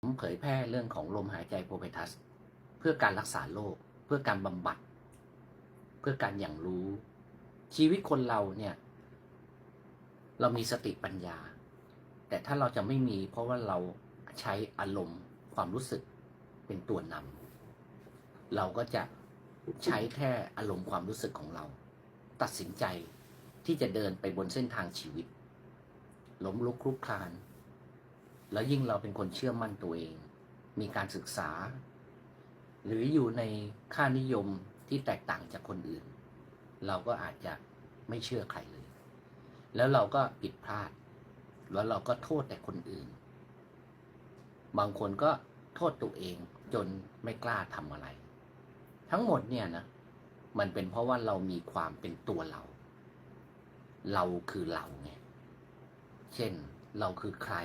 ผมเผยแพร่เรื่องของลมหายใจโพเปทัส เพื่อการรักษาโรคเพื่อการบำบัด เพื่อการอย่างรู้ ชีวิตคนเราเนี่ย เรามีสติปัญญา แต่ถ้าเราจะไม่มีเพราะว่าเราใช้อารมณ์ความรู้สึกเป็นตัวนำเราก็จะใช้แค่อารมณ์ความรู้สึกของเรา ตัดสินใจที่จะเดินไปบนเส้นทางชีวิต ล้มลุกคลุกคลาน แล้วยิ่งเราเป็นคนเชื่อมั่นตัวเอง มีการศึกษา หรืออยู่ในค่านิยมที่แตกต่างจากคนอื่น เราก็อาจจะไม่เชื่อใครเลย แล้วเราก็ผิดพลาด แล้วเราก็โทษแต่คนอื่น บางคนก็โทษตัวเองจนไม่กล้าทำอะไร ทั้งหมดเนี่ยนะ มันเป็นเพราะว่าเรามีความเป็นตัวเรา เราคือเราไง เช่นเราคือใคร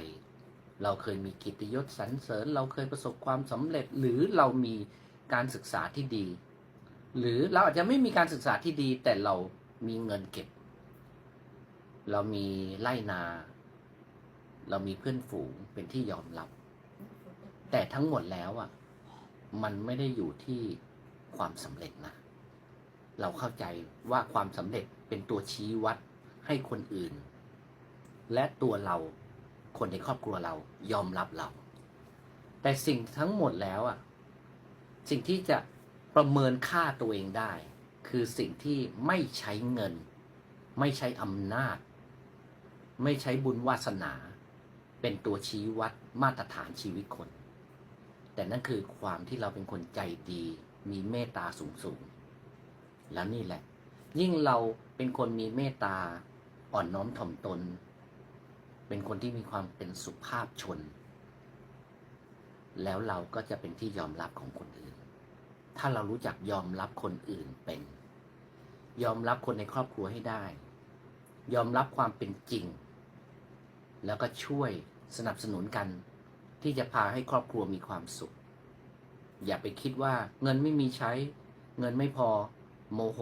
เราเคยมีกิตยศสรรเสริญ เราเคยประสบความสำเร็จ หรือเรามีการศึกษาที่ดี หรือเราอาจจะไม่มีการศึกษาที่ดี แต่เรามีเงินเก็บ เรามีไร่นา เรามีเพื่อนฝูงเป็นที่ยอมรับ แต่ทั้งหมดแล้วอะ มันไม่ได้อยู่ที่ความสำเร็จนะเราเข้าใจว่าความสำเร็จเป็นตัวชี้วัดให้คนอื่น และตัวเรา คนในครอบครัวเรายอมรับเรา แต่สิ่งทั้งหมดแล้วอะสิ่งที่จะประเมินค่าตัวเองได้ คือสิ่งที่ไม่ใช้เงิน ไม่ใช้อำนาจ ไม่ใช้บุญวาสนา เป็นตัวชี้วัดมาตรฐานชีวิตคน แต่นั่นคือความที่เราเป็นคนใจดี มีเมตตาสูงสูงแล้วนี่แหละ ยิ่งเราเป็นคนมีเมตตาอ่อนน้อมถ่อมตน เป็นคนที่มีความเป็นสุภาพชน แล้วเราก็จะเป็นที่ยอมรับของคนอื่น ถ้าเรารู้จักยอมรับคนอื่นเป็น ยอมรับคนในครอบครัวให้ได้ ยอมรับความเป็นจริง แล้วก็ช่วยสนับสนุนกัน ที่จะพาให้ครอบครัวมีความสุข อย่าไปคิดว่าเงินไม่มีใช้ เงินไม่พอโมโห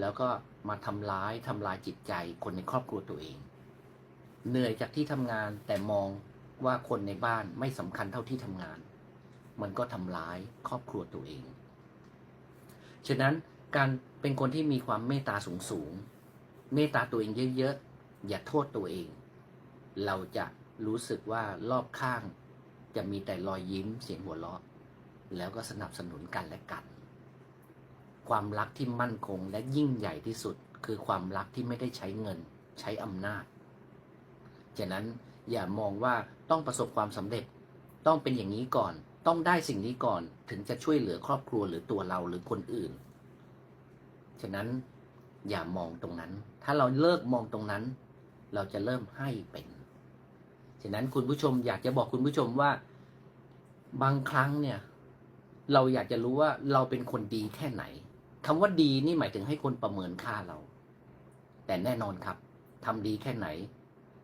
แล้วก็มาทำร้ายทำลายจิตใจคนในครอบครัวตัวเอง เหนื่อยจากที่ทำงานแต่มองว่าคนในบ้านไม่สำคัญเท่าที่ทำงาน มันก็ทำร้ายครอบครัวตัวเอง ฉะนั้นการเป็นคนที่มีความเมตตาสูงสูงเมตตาตัวเองเยอะๆ อย่าโทษตัวเอง เราจะรู้สึกว่ารอบข้างจะมีแต่รอยยิ้มเสียงหัวเราะ แล้วก็สนับสนุนกันและกัน ความรักที่มั่นคงและยิ่งใหญ่ที่สุด คือความรักที่ไม่ได้ใช้เงิน ใช้อำนาจ ฉะนั้นอย่ามองว่าต้องประสบความสำเร็จ ต้องเป็นอย่างนี้ก่อน ต้องได้สิ่งนี้ก่อนถึงจะช่วยเหลือครอบครัวหรือตัวเราหรือคนอื่น ฉะนั้นอย่ามองตรงนั้น ถ้าเราเลิกมองตรงนั้น เราจะเริ่มให้เป็น ฉะนั้นคุณผู้ชมอยากจะบอกคุณผู้ชมว่าบางครั้งเนี่ย เราอยากจะรู้ว่าเราเป็นคนดีแค่ไหนคำว่าดีนี่หมายถึงให้คนประเมินค่าเรา แต่แน่นอนครับทำดีแค่ไหน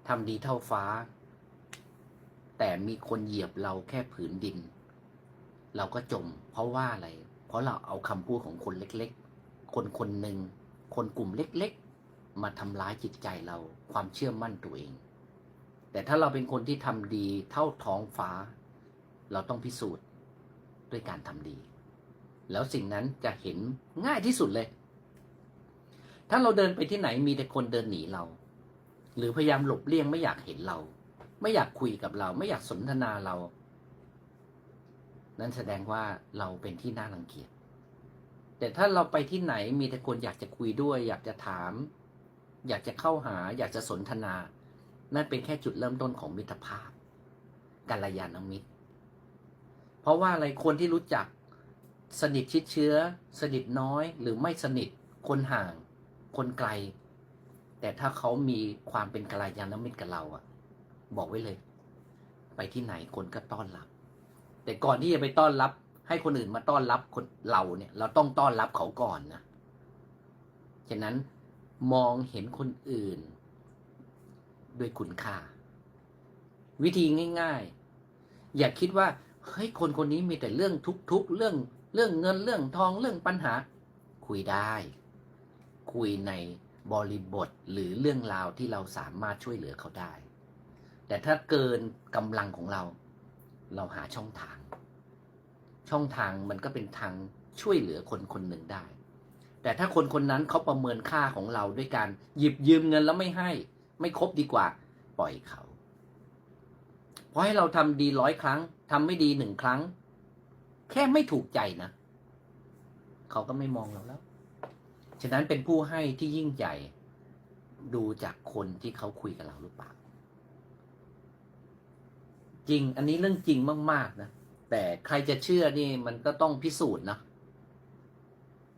ทำดีเท่าฟ้า แต่มีคนเหยียบเราแค่ผืนดิน เราก็จม เพราะว่าอะไร เพราะเราเอาคำพูดของคนเล็กๆ คนคนหนึ่ง คนกลุ่มเล็กๆ มาทำร้ายจิตใจเราความเชื่อมั่นตัวเอง แต่ถ้าเราเป็นคนที่ทำดีเท่าท้องฟ้า เราต้องพิสูจน์ด้วยการทำดี แล้วสิ่งนั้นจะเห็นง่ายที่สุดเลย ถ้าเราเดินไปที่ไหนมีแต่คนเดินหนีเรา หรือพยายามหลบเลี่ยงไม่อยากเห็นเรา ไม่อยากคุยกับเรา ไม่อยากสนทนาเรา นั่นแสดงว่าเราเป็นที่น่ารังเกียจแต่ถ้าเราไปที่ไหนมีแต่คนอยากจะคุยด้วย อยากจะถาม อยากจะเข้าหา อยากจะสนทนา นั่นเป็นแค่จุดเริ่มต้นของมิตรภาพกัลยาณมิตร เพราะว่าอะไรคนที่รู้จักสนิทชิดเชื้อ สนิทน้อย หรือไม่สนิทคนห่าง คนไกล แต่ถ้าเขามีความเป็นกัลยาณมิตรกับเราอะบอกไว้เลย ไปที่ไหนคนก็ต้อนรับ แต่ก่อนที่จะไปต้อนรับ ให้คนอื่นมาต้อนรับคนเราเนี่ย เราต้องต้อนรับเขาก่อนนะฉะนั้นมองเห็นคนอื่น ด้วยคุณค่า วิธีง่าย ๆ อย่าคิดว่าเฮ้ยคนคนนี้มีแต่เรื่องทุกๆ เรื่องเรื่องเงินเรื่องทองเรื่องปัญหา คุยได้ คุยใน บริบทหรือเรื่องราวที่เราสามารถช่วยเหลือเขาได้ แต่ถ้าเกินกำลังของเรา เราหาช่องทาง ช่องทางมันก็เป็นทางช่วยเหลือคนคนหนึ่งได้ แต่ถ้าคนคนนั้นเขาประเมินค่าของเราด้วยการหยิบยืมเงินแล้วไม่ให้ ไม่ครบดีกว่า ปล่อยเขา เพราะให้เราทำดีร้อยครั้งทำไม่ดีหนึ่งครั้ง แค่ไม่ถูกใจนะ เขาก็ไม่มองเราแล้ว ฉะนั้นเป็นผู้ให้ที่ยิ่งใหญ่ ดูจากคนที่เขาคุยกับเราหรือเปล่า จริง อันนี้เรื่องจริงมาก ๆ นะ แต่ใครจะเชื่อนี่มันก็ต้องพิสูจน์นะ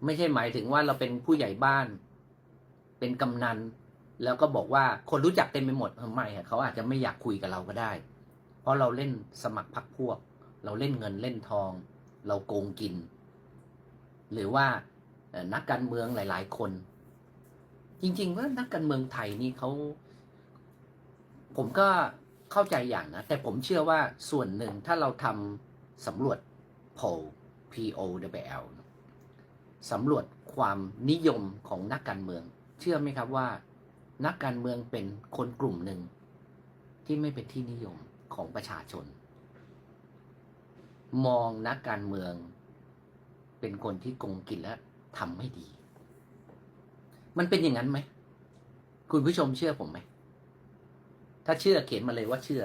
ไม่ใช่หมายถึงว่าเราเป็นผู้ใหญ่บ้าน เป็นกำนัน แล้วก็บอกว่าคนรู้จักเต็มไปหมดเออไม่เขาอาจจะไม่อยากคุยกับเราก็ได้ เพราะเราเล่นสมัครพักพวก เราเล่นเงินเล่นทอง เราโกงกิน หรือว่า นักการเมืองหลาย ๆ คน จริง ๆ ว่านักการเมืองไทยนี่เขาผมก็เข้าใจอย่างนะ แต่ผมเชื่อว่าส่วนหนึ่งถ้าเราทำสำรวจ poll P O W L สำรวจความนิยมของนักการเมือง เชื่อไหมครับว่า นักการเมืองเป็นคนกลุ่มหนึ่ง ที่ไม่เป็นที่นิยมของประชาชน มองนักการเมือง เป็นคนที่โกงกินและ ทำไม่ดี มันเป็นอย่างนั้นไหม คุณผู้ชมเชื่อผมไหม ถ้าเชื่อเขียนมาเลยว่าเชื่อ